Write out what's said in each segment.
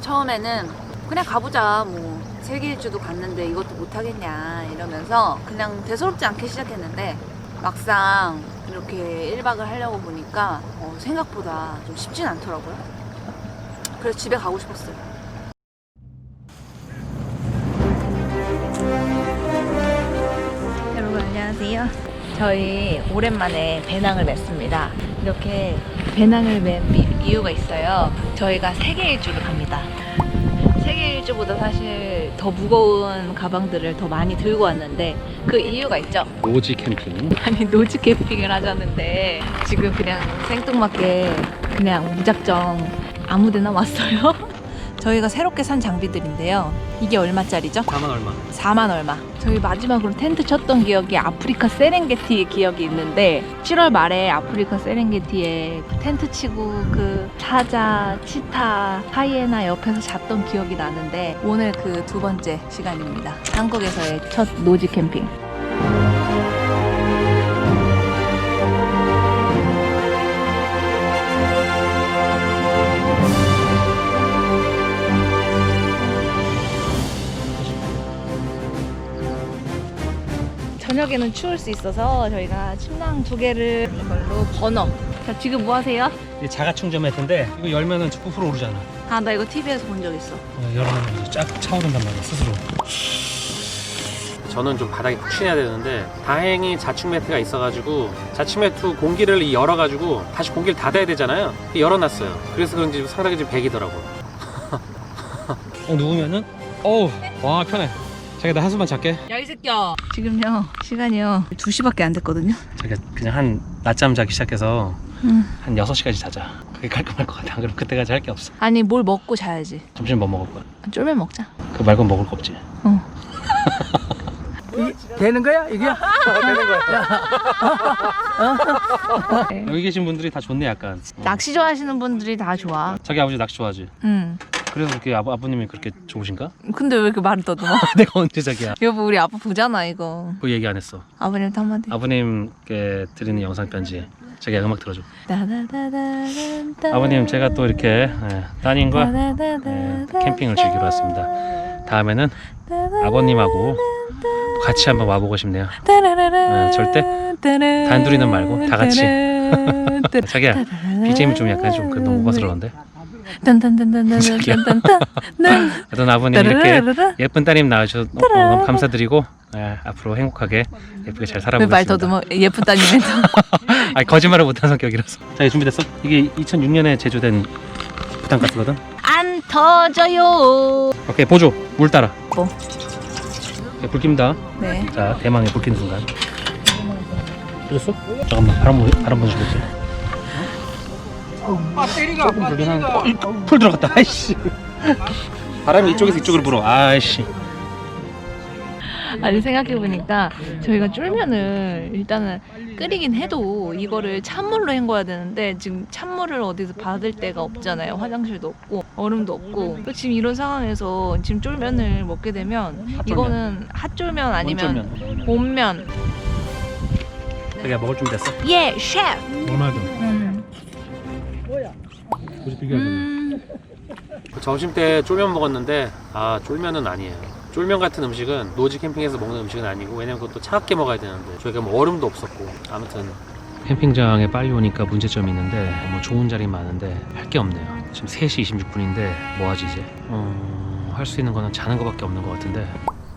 처음에는 그냥 가보자 뭐 세계 일주도 갔는데 이것도 못하겠냐 이러면서 그냥 대수롭지 않게 시작했는데 막상 이렇게 1박을 하려고 보니까 어, 생각보다 좀 쉽진 않더라고요. 그래서 집에 가고 싶었어요. 여러분 안녕하세요. 저희 오랜만에 배낭을 맸습니다. 이렇게 배낭을 맨 미- 이유가 있어요. 저희가 세계 일주를 갑니다. 세계 일주보다 사실 더 무거운 가방들을 더 많이 들고 왔는데 그 이유가 있죠. 오지 캠핑. 아니 노즈 캠핑을 하자는데 지금 그냥 생뚱맞게 그냥 무작정 아무데나 왔어요. 저희가 새롭게 산 장비들인데요. 이게 얼마짜리죠? 4만 얼마? 4만 얼마. 저희 마지막으로 텐트 쳤던 기억이 아프리카 세렝게티 기억이 있는데 7월 말에 아프리카 세렝게티에 텐트 치고 그 사자, 치타, 하이에나 옆에서 잤던 기억이 나는데 오늘 그 두 번째 시간입니다. 한국에서의 첫 노지 캠핑. 저녁에는 추울 수 있어서 저희가 침낭 두 개를 이걸로 버너. 자, 지금 뭐 하세요? 이 자가 충전 매트인데 이거 열면은 부풀어 오르잖아. 아, 나 이거 TV에서 본 적 있어. 어, 열어놓으면 이제 쫙 차오른단 말이야 스스로. 저는 좀 바닥이 푹신해야 되는데 다행히 자충 매트가 있어가지고 자충 매트 공기를 열어가지고 다시 공기를 닫아야 되잖아요. 열어놨어요. 그래서 그런지 상당히 좀 배기더라고. 어, 누우면은 어우 와 편해. 자기 나 한숨만 잘게. 야, 이 새끼야. 지금요, 시간이요. 2시밖에 안 됐거든요. 자기 그냥 한 낮잠 자기 시작해서 음. 한 6시까지 자자. 그게 깔끔할 것 같아. 안 그럼 그때까지 할 게 없어. 아니, 뭘 먹고 자야지. 점심 뭐 먹을 거야? 쫄면 먹자. 그 말고 먹을 거 없지. 어. 되는 거야 이게? 여기 계신 분들이 다 좋네 약간. 낚시 좋아하시는 분들이 다 좋아. 자기 아버지 낚시 좋아하지. 응. 그래서 그렇게 아버, 아버님이 그렇게 좋으신가? 근데 왜 이렇게 말을 더듬어? 내가 언제 자기야? 여보, 우리 아빠 보잖아, 이거. 그 얘기 안 했어. 아버님한테 한마디. 아버님께 드리는 영상 편지. 자기가 음악 들어줘. 따다다다다다. 아버님 제가 또 이렇게 예, 따님과 예, 따다다다다다. 캠핑을 즐기러 왔습니다. 다음에는 아버님하고 같이 한번 와보고 싶네요. 예, 절대 단둘이는 말고 다 같이. 자기야 BGM 좀 약간 좀그 너무 오버스러운데. 딴딴딴딴딴딴딴딴 하여튼 아버님 이렇게 예쁜 따님 낳으셔서 너- 어, 너무 감사드리고 예, 앞으로 행복하게 예쁘게 잘 살아보겠습니다. 왜말 더듬어? 예쁜 따님한테 아니 거짓말을 못한 성격이라서. 자기 준비됐어? 이게 2006년에 제조된 부탄가스거든? 안 터져요. 오케이 보조. 물 따라. 뭐? 오케이, 불 낍니다. 네. 자 대망의 불 켜는 순간. 끓였어? 잠깐만 바람 부- 바람 볼게 배터리가. 불긴 한 어, 이, 풀 들어갔다. 아이씨. 바람이 이쪽에서 이쪽으로 불어. 아이씨. 아니 생각해보니까 저희가 쫄면을 일단은 끓이긴 해도 이거를 찬물로 헹궈야 되는데 지금 찬물을 어디서 받을 데가 없잖아요. 화장실도 없고 얼음도 없고. 또 지금 이런 상황에서 지금 쫄면을 먹게 되면 이거는 핫쫄면. 아니면 본면. 자기가 먹을 준비 됐어? 예 셰프. 얼마든 음. 굳이 비교하자 음. 점심 때 쫄면 먹었는데 아 쫄면은 아니에요. 쫄면 같은 음식은 노지 캠핑에서 먹는 음식은 아니고 왜냐면 그것도 차갑게 먹어야 되는데 저희가 뭐 얼음도 없었고 아무튼 캠핑장에 빨리 오니까 문제점이 있는데 뭐 좋은 자리 많은데 할 게 없네요. 지금 3시 26분인데 뭐 하지 이제? 어, 할수 있는 거는 자는 거밖에 없는 것 같은데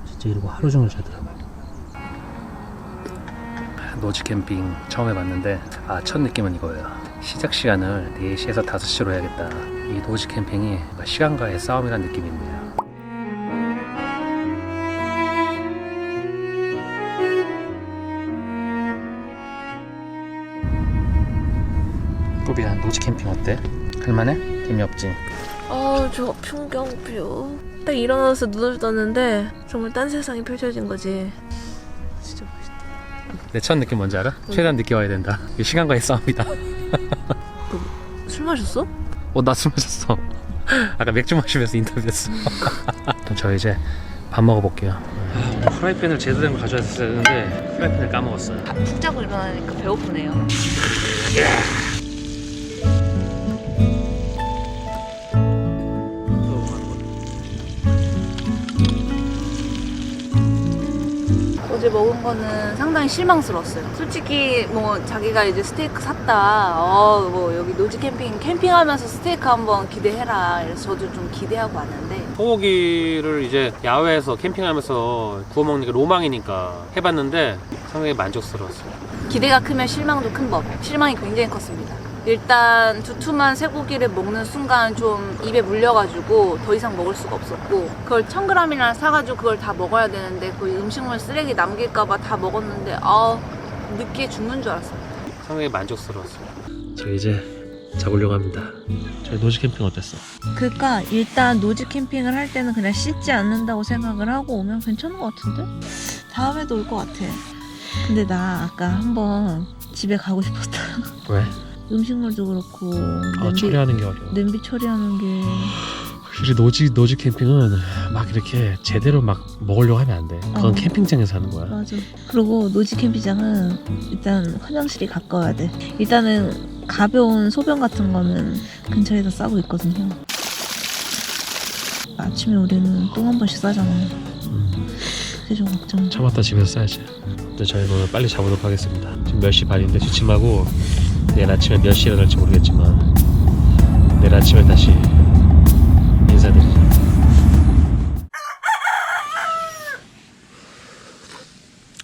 진짜 이러고 하루 종일 자더라고요. 노지 캠핑 처음 해봤는데 아 첫 느낌은 이거예요. 시작 시간을 4시에서 5시로 해야겠다. 이 노지 캠핑이 시간과의 느낌이 있네요. 꾸비야 노지 캠핑 어때? 할만해? 재미없지? 아 저 풍경뷰 딱 일어나서 눈을 떴는데 정말 딴 세상이 펼쳐진 거지 진짜 멋있다 내 첫 느낌 뭔지 알아? 최대한 늦게 와야 된다. 이게 시간과의 싸움이다. 술 마셨어? 어, 나 술 마셨어. 아까 맥주 마시면서 인터뷰했어. 그럼 저 이제 밥 먹어볼게요. 프라이팬을 제대로 된거 가져왔어야 되는데 프라이팬을 까먹었어요. 푹 자고 일어나니까 배고프네요 어제 먹은 거는 상당히 실망스러웠어요. 솔직히 뭐 자기가 이제 스테이크 샀다. 어, 뭐 여기 노지 캠핑 캠핑하면서 스테이크 한번 기대해라. 그래서 저도 좀 기대하고 왔는데 소고기를 이제 야외에서 캠핑하면서 구워 먹는 게 로망이니까 해봤는데 상당히 만족스러웠어요. 기대가 크면 실망도 큰 법. 실망이 굉장히 컸습니다. 일단 두툼한 쇠고기를 먹는 순간 좀 입에 물려가지고 더 이상 먹을 수가 없었고 그걸 1000g이나 사가지고 그걸 다 먹어야 되는데 그 음식물 쓰레기 남길까봐 다 먹었는데 아 느끼해 죽는 줄 알았어요. 상당히 만족스러웠어요. 저 이제 자보려고 합니다. 저희 노지 캠핑 어땠어? 그러니까 일단 노지 캠핑을 할 때는 그냥 씻지 않는다고 생각을 하고 오면 괜찮은 것 같은데? 다음에도 올 것 같아. 근데 나 아까 한번 집에 가고 싶었다. 왜? 음식물도 그렇고 아 냄비, 처리하는 게 어려워. 냄비 처리하는 게 확실히 노지 노지 캠핑은 막 이렇게 제대로 막 먹으려고 하면 안 돼. 그건 어. 캠핑장에서 하는 거야. 맞아. 그리고 노지 캠핑장은 일단 화장실이 가까워야 돼. 일단은 가벼운 소변 같은 거는 근처에서 싸고 있거든요. 아침에 우리는 똥 한 번씩 싸잖아. 음, 좀 걱정. 참았다 집에서 싸야지. 근데 저희는 오늘 빨리 자보도록 하겠습니다. 지금 10시 반인데 주침하고 내일 아침에 몇 시에 일어날지 모르겠지만 내일 아침에 다시 인사드리죠.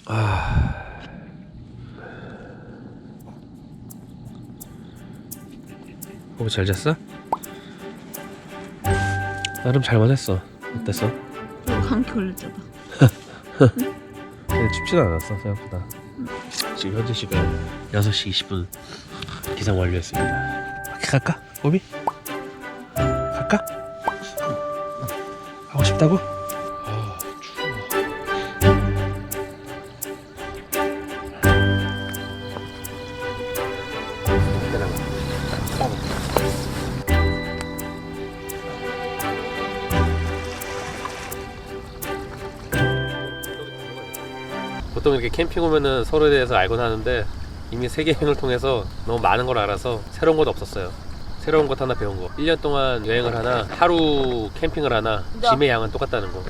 아. 호흡 잘 잤어? 나름 잘만 했어. 어땠어? 감기 걸렸잖아. 근데 춥지는 않았어 생각보다 지금 현재 시간 6시 20분 기상 완료했습니다 밖에 갈까? 호비? 갈까? 가고 싶다고? 아 추워 보통 이렇게 캠핑 오면은 서로에 대해서 알곤 하는데 이미 세계 여행을 통해서 너무 많은 걸 알아서 새로운 것 없었어요. 새로운 것 하나 배운 거. 1년 동안 여행을 하나, 하루 캠핑을 하나, 네. 짐의 양은 똑같다는 거.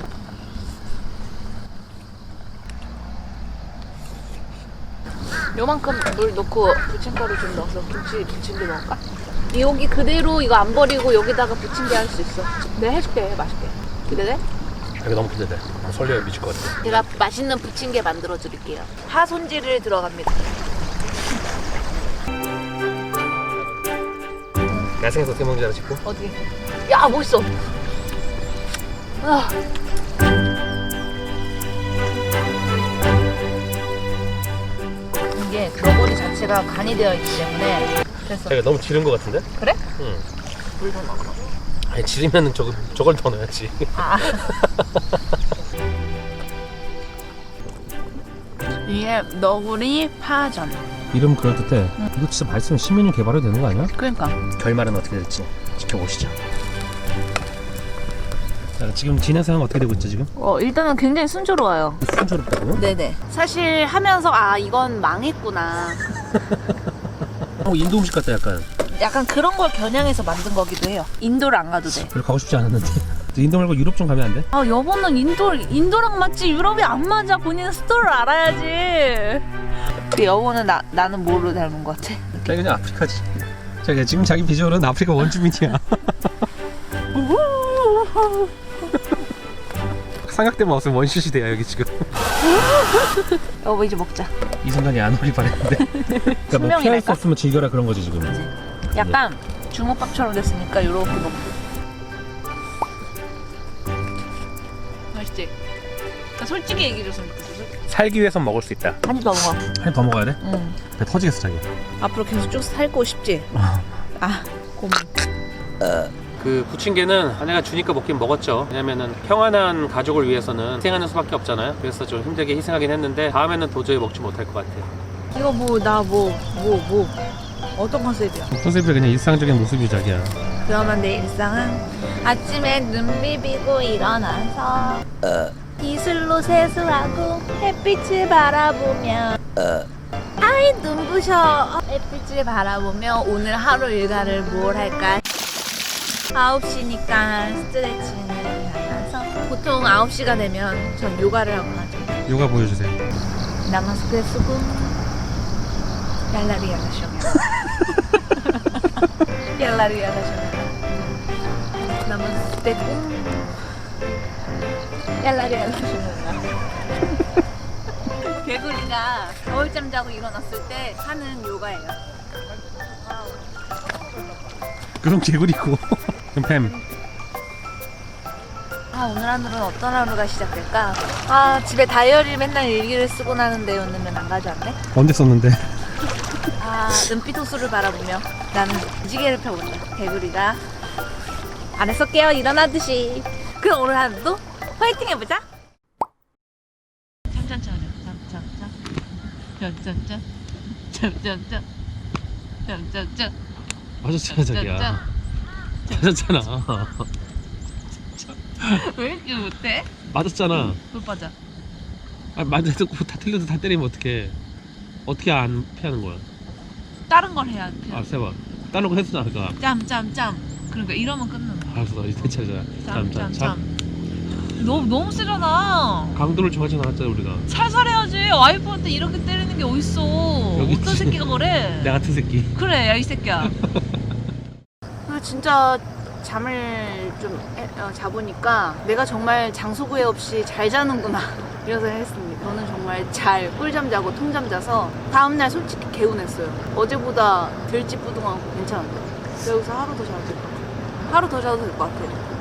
요만큼 물 넣고 부침가루 좀 넣어서 김치 부침개 먹을까? 여기 그대로 이거 안 버리고 여기다가 부침개 할 수 있어. 내가 해줄게 맛있게. 기대돼? 이거 너무 기대돼. 설레어 미칠 것 같아. 제가 맛있는 부침개 만들어 드릴게요. 파 손질을 들어갑니다. 야생에서 어떻게 먹는지 알아, 직구? 어디? 야 멋있어. 아. 이게 너구리 자체가 간이 되어 있기 때문에 그래서 자기가 너무 지른 것 같은데? 그래? 응. 물좀 넣어. 아니, 지르면은 저거, 저걸 더 넣어야지. 아. 이게 너구리 파전. 이름 그럴듯해. 이거 진짜 맛있으면 신메뉴 개발해도 되는 거 아니야? 그러니까 결말은 어떻게 될지 지켜보시죠. 자, 지금 진행 상황 어떻게 되고 있죠 지금? 어 일단은 굉장히 순조로워요. 순조롭다고? 네네. 사실 하면서 아 이건 망했구나. 어, 인도 음식 같다 약간. 약간 그런 걸 겨냥해서 만든 거기도 해요. 인도를 안 가도 돼. 별로 가고 싶지 않았는데. 인도 말고 유럽 좀 가면 안 돼? 아 여보는 인도 인도랑 맞지 유럽이 안 맞아. 본인 스토리를 알아야지. 근데 여보는 나 나는 뭐로 닮은 것 같아? 자기 그냥 아프리카지. 자기 지금 자기 비주얼은 아프리카 원주민이야. 삼각대만 없으면 원슛이 돼요 여기 지금. 여보 이제 먹자. 이 순간이 안 오길 바랬는데. 그러니까 뭐? 피할 수 없으면 즐겨라 그런 거지 지금. 약간 주먹밥처럼 됐으니까 요렇게 먹고. 맛있지? 나 솔직히 얘기해줬으면 좋겠어. 살기 위해선 먹을 수 있다. 한입 더 먹어. 한더 먹어야 돼? 응. 배 터지겠어 자기. 앞으로 계속 쭉 살고 싶지? 아 고민. 그 부침개는 아내가 주니까 먹긴 먹었죠. 왜냐면은 평안한 가족을 위해서는 희생하는 수밖에 없잖아요. 그래서 좀 힘들게 희생하긴 했는데 다음에는 도저히 먹지 못할 것 같아요. 이거 뭐 나 뭐 뭐 뭐, 어떤 컨셉이야? 컨셉이 그냥 일상적인 모습이 자기야. 그러면 내 일상은 아침에 눈 비비고 일어나서 이슬로 세수하고 햇빛을 바라보며 아이 눈부셔. 햇빛을 바라보며 오늘 하루 일과를 뭘 할까? 9시니까 스트레칭을 하면서 보통 9시가 되면 전 요가를 하고 하죠. 요가 보여주세요. 나마스테 수고 얄라리 야가쇼 얄라리 야가쇼 나마스테 꿍 얄라리 야가쇼 개구리가 겨울잠 자고 일어났을 때 하는 요가예요 그럼 개구리고. 그럼 뱀. 아 오늘 하루는 어떤 하루가 시작될까? 아 집에 다이어리 맨날 일기를 쓰고 나는데 오늘은 안 가져왔네 언제 썼는데? 아, 은빛 호수를 바라보며 나는 무지개를 펴본다. 개구리가 안에 쏠게요. 일어나듯이. 그럼 오늘 하루도 화이팅 해보자. 참참참 참참참 참참참 참참참 참참참 맞았잖아 자기야. 맞았잖아. 왜 이렇게 못해? 맞았잖아. 못 맞아. 아 맞아도 다 틀려도 다 때리면 어떡해. 어떻게 안 피하는 거야? 다른 걸 해야 돼. 아 세봐. 다른 거 했어 아까. 짬짬짬. 그러니까 이러면 끝난다. 알았어 이제. 참, 짬짬짬. 너무 너무 세잖아. 강도를 정하지 않았잖아 우리가. 살살해야지. 와이프한테 이렇게 때리는 게 어딨어. 여기 어떤 있지. 새끼가 그래? 내 같은 새끼. 그래, 야 이 새끼야. 아 진짜 잠을 좀 해- 어, 자보니까 내가 정말 장소 구애 없이 잘 자는구나 이런 생각 했습니다. 저는 정말 잘 꿀잠 자고 통잠 자서 다음날 솔직히 개운했어요. 어제보다 덜 찌뿌둥하고 괜찮은데. 그래서 하루 더 자도 될 것 같아요. 하루 더 자도 될 것 같아요.